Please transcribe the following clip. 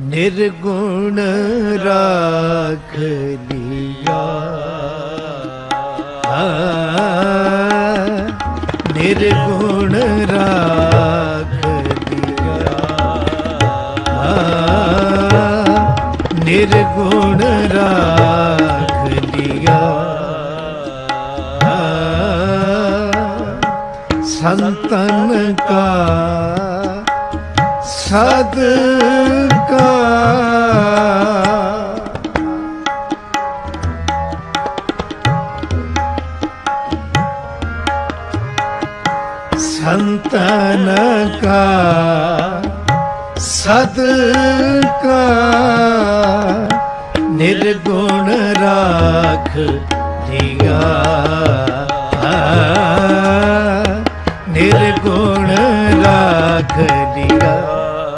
ਨਿਰਗੁਣ ਰਾਖ ਲਿਆ। ਨਿਰਗੁਣ ਰਾਖ ਲਿਆ। ਨਿਰਗੁਣ ਰਾਖ ਲਿਆ। ਸੰਤਨ ਕਾ ਸਦ ਕਾ ਸੰਤਨ ਕਾ ਸਦ ਕਾ ਨਿਰਗੁਣ ਰਾਖ ਲਿਆ ਨਿਰਗੁਣ ਰਾਖ